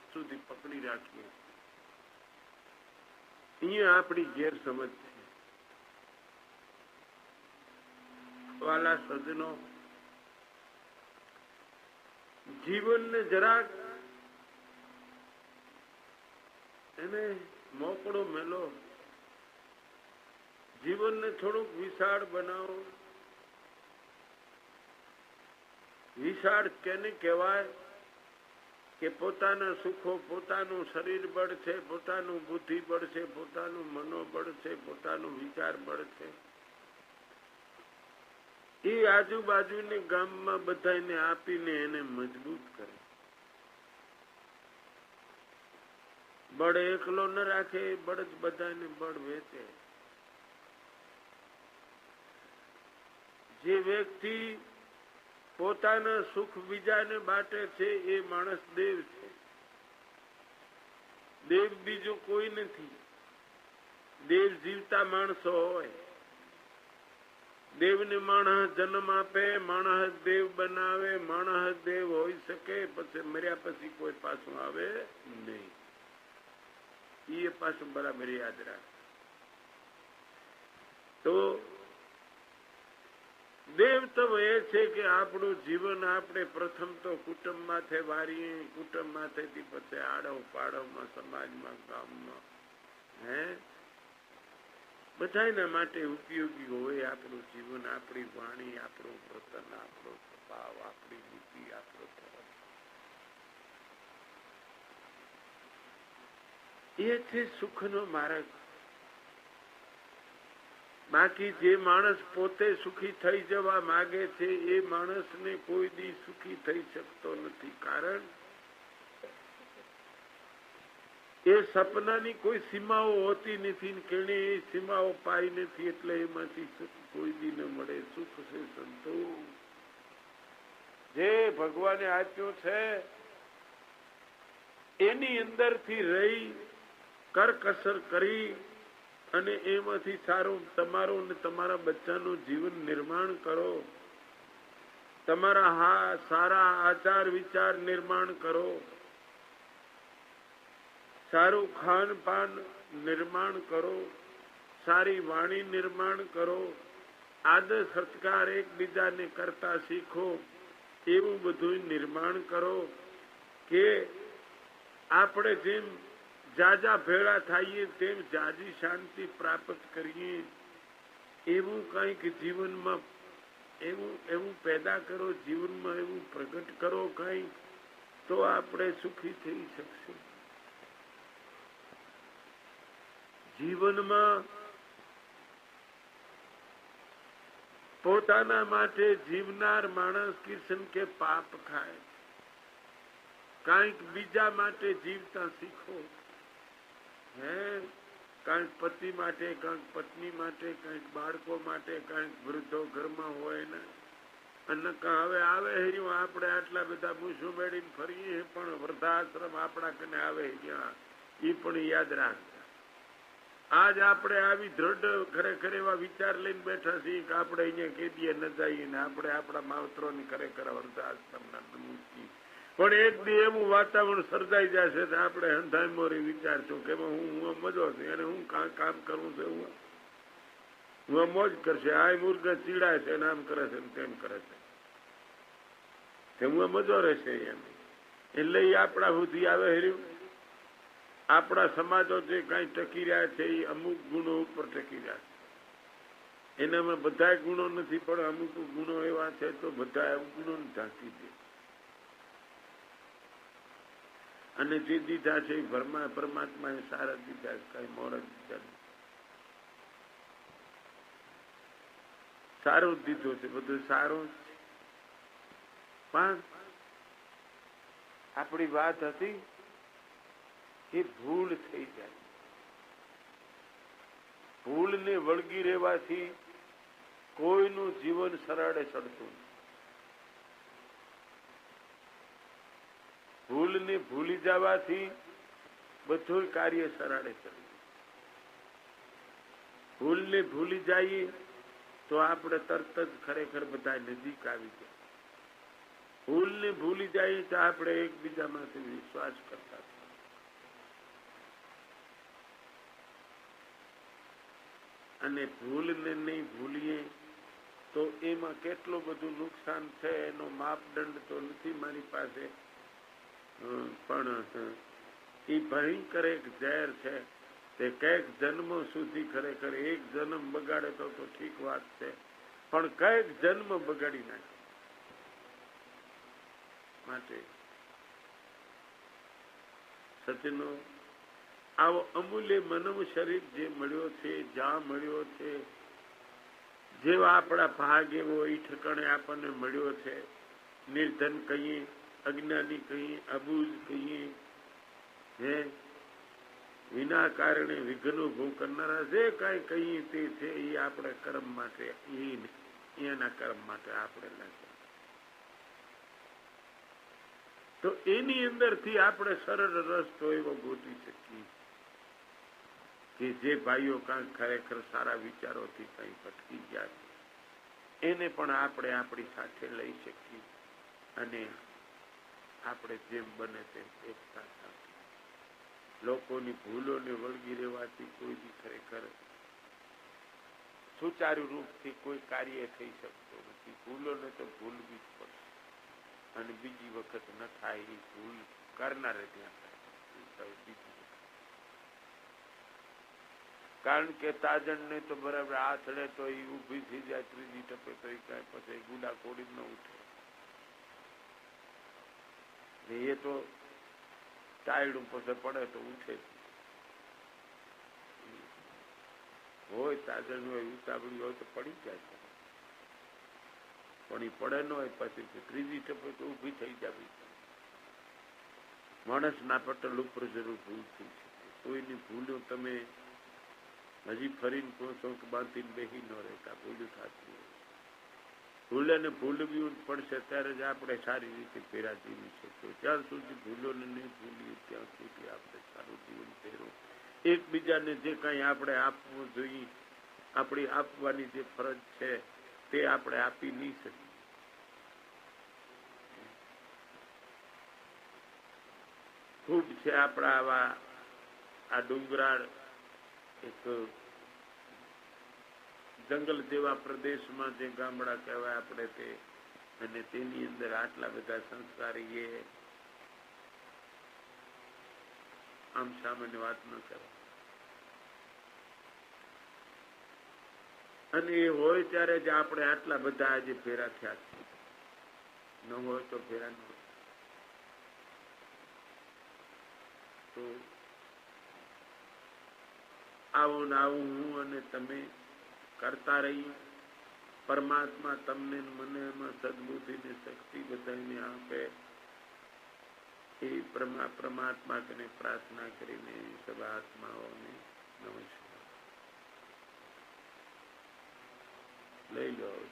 અંત સુધી પકડી રાખીએ. અહીંયા આપણી ગેરસમજ છે. વાલા સજનો, જીવનને જરાક એને મોકળો મેલો. જીવનને થોડુંક વિશાળ બનાવો. વિશાળ કેને કહેવાય? કે પોતાના સુખો પોતાનું શરીર બળ છે, પોતાનું બુદ્ધિ બળ છે, પોતાનું મનોબળ છે, પોતાનું વિચાર બળ છે. એ આજુબાજુને ગામમાં બધાને આપીને એને મજબૂત કરે. બળ એકલો ન રાખે બળ જ બધાને બળ વેચે. જે વ્યક્તિ પોતાના સુખ બીજાને બાટે છે એ માણસ દેવ છે. દેવ બીજું કોઈ નથી. દેવ જીવતા માણસો હોય. દેવને માણસ જન્મ આપે, માણસ દેવ બનાવે, માણસ દેવ હોઈ શકે, પછી મર્યા પછી કોઈ પાછું આવે નહીં. એ પાછું બરાબર યાદ રાખ. તો દેવતવ એ છે કે આપણું જીવન આપણે પ્રથમ તો કુટુંબમાંથી વારીએ, કુટુંબમાંથી પછી આડવ પાડવમાં સમાજમાં, ગામમાં, હે? બધાના માટે ઉપયોગી હોય આપણું જીવન, આપણી વાણી, આપણું વર્તન આપણો સ્વભાવ, આપણી નીતિ આપણો ધર્મ એ છે સુખનો માર્ગ. બાકી જે માણસ પોતે સુખી થઈ જવા માગે છે, એ માણસને કોઈ દી સુખી થઈ શકતો નથી. કારણ એ સપનાની કોઈ સીમાઓ હોતી નથી કેણે એ સીમાઓ પાઈ નથી એટલે એમાંથી કોઈ દી ન મળે. સુખ છે સંતોષ જે ભગવાને આપ્યું છે, એની અંદરથી રહી, કરકસર કરી અને એમાંથી સારું તમારું ને તમારા બચ્ચાનું જીવન નિર્માણ કરો. તમારા હા, સારા આચાર, વિચાર નિર્માણ કરો. સારું ખાન પાન નિર્માણ કરો. સારી વાણી નિર્માણ કરો. આદર, સત્કાર એકબીજાને કરતા શીખો. એવું બધું નિર્માણ કરો કે આપણે જેમ જાજા ભેળા થઈએ તેમ જાજી શાંતિ પ્રાપ્ત કરીએ. એવું કંઈક જીવનમાં, એવું એવું પેદા કરો, જીવનમાં એવું પ્રગટ કરો કંઈક, તો આપણે સુખી થઈ શકશું. જીવનમાં પોતાના માટે જીવનાર માણસ કિશન કે પાપ ખાય. કાંઈક બીજા માટે જીવતા શીખો. હે? કાંઈક પતિ માટે, કંઈક પત્ની માટે, કંઈક બાળકો માટે, કંઈક વૃદ્ધો ઘરમાં હોય ને? અને હવે આવે હર્યું આપણે આટલા બધા મૂછું મેળીને ફરીએ પણ વૃદ્ધાશ્રમ આપણા કને આવે ત્યાં. એ પણ યાદ રાખતા આજ આપણે આવી દ્રઢ ખરેખર એવા વિચાર લઈને બેઠા છીએ કે આપણે અહીંયા કેદીએ ન જઈએ ને આપણે આપણા માવતરોની ખરેખર વૃદ્ધાશ્રમના મૂકી પણ એક દી એવું વાતાવરણ સર્જાઈ જશે તો આપણે હંધાઈ મોરી વિચારશું કે હું હું મજો છું અને હું કામ કરવું છે હું હું મોજ કરશે. આ મુર્ગ ચીડાય છે આમ કરે છે તેમ કરે છે. હું મજો રહેશે એમ. એટલે એ આપણા સુધી આવે હર્યું. આપણા સમાજો જે કઈ ટકી રહ્યા છે એ અમુક ગુણો ઉપર ટકી રહ્યા છે. એનામાં બધા ગુણો નથી, પણ અમુક ગુણો એવા છે તો બધા ગુણો ઢાંકી દે અને જે દીધા છે એ સારા દીધા કઈ મોર દીધા સારું દીધો છે, બધું સારો પણ આપણી વાત હતી એ ભૂલ થઈ જાય. ભૂલને વળગી રહેવાથી કોઈનું જીવન સરળે ચડતું ભૂલને ભૂલી જવાથી બધું કાર્ય સરાડે ચડે ભૂલને ભૂલી જઈએ તો આપણે તરત જ ખરેખર બધા નજીક આવી જાય. ભૂલને ભૂલી જઈએ તો આપણે એકબીજામાંથી વિશ્વાસ કરતા અને ભૂલ ને નહીં ભૂલીએ તો એમાં કેટલું બધું નુકસાન છે એનો માપદંડ તો નથી મારી પાસે. પણ એ ભયંકર એક ઝેર છે. તે કંઈક જન્મ સુધી ખરેખર એક જન્મ બગાડે તો તો ઠીક વાત છે. પણ કંઈક જન્મ બગાડી નાખે. માટે સચનો, આવો અમૂલ્ય મનમ શરીર જે મળ્યો છે, જ્યાં મળ્યો છે, જેવા આપણા ભાગ એવો એ ઠકાણે આપણને મળ્યો છે. નિર્ધન કહીએ અજ્ઞાની કહીએ, અબૂજ કહીએ, હે? વિના કારણે વિઘ્નો ભોગ કરનારા જે કાંઈ કહીએ તે છે, એ આપણે કર્મ માટે એના કર્મ માટે આપણે લાગ્યા તો એની અંદરથી આપણે સરળ રસ્તો એવો ગોતી શકીએ કે જે ભાઈઓ કાંઈક ખરેખર સારા વિચારોથી કંઈ ભટકી ગયા એને પણ આપણે આપણી સાથે લઈ શકીએ અને આપણે જેમ બને તેમ એકતા સાથે. લોકોની ભૂલોને વળગી રહેવાથી કોઈ બી ખરેખર સુચારુ રૂપથી કોઈ કાર્ય થઈ શકતું નથી. ભૂલોને તો ભૂલવી જ પડશે. અને બીજી વખત ન થાય એ ભૂલ કરનારે ત્યાં બીજી કારણ કે તાજણ ને તો બરાબર આથડે તો એ ઊભી થઈ જાય, ત્રીજી ટપે તો એ કાંઈ પછી ગુલા કોડી ન ઉઠે. એ તો ટાયડું ઉપર પડે તો ઉઠે. હોય તાજણ હોય, ઉતાવળી હોય તો પડી જાય. છે પણ એ પડે ન હોય પછી ત્રીજી ટપે તો ઊભી થઈ જાય માણસ ના પટલ ઉપર જરૂર ભૂલ થઈ શકે. કોઈની ભૂલો તમે હજી ફરીને છો કે બાંધીને બેહી ન રહેતા, ભૂલું થતી હોય. ભૂલે ને ભૂલવી પડશે ત્યારે જ આપણે સારી રીતે ફેરા જીવી શકીએ. જ્યાં સુધી ભૂલોને નહીં ભૂલીએ, ત્યાં સુધી આપણે સારું જીવન ફેરો એકબીજાને જે કાંઈ આપણે આપવું જોઈએ, આપણી આપવાની જે ફરજ છે, તે આપણે આપી નહીં શકીએ. ખૂબ છે આપણા આવા આ ડુંગરાળ એક જંગલ જેવા પ્રદેશમાં જે ગામડા કહેવાય આપણે તે. અને તેની અંદર આટલા બધા સંસ્કારી એ આમ સામાન્ય વાત ન કહેવાય. અને એ હોય ત્યારે જ આપણે આટલા બધા આજે ભેરા થયા છે. ન હોય તો ભેરા ન તો આવું ને આવું હું અને તમે કરતા રહીએ. પરમાત્મા તમને મને એમાં સદબુદ્ધિ ને શક્તિ બધાને આપે. એ પરમાત્મા કને પ્રાર્થના કરીને સબ આત્માઓને નમસ્કાર. લઈ લો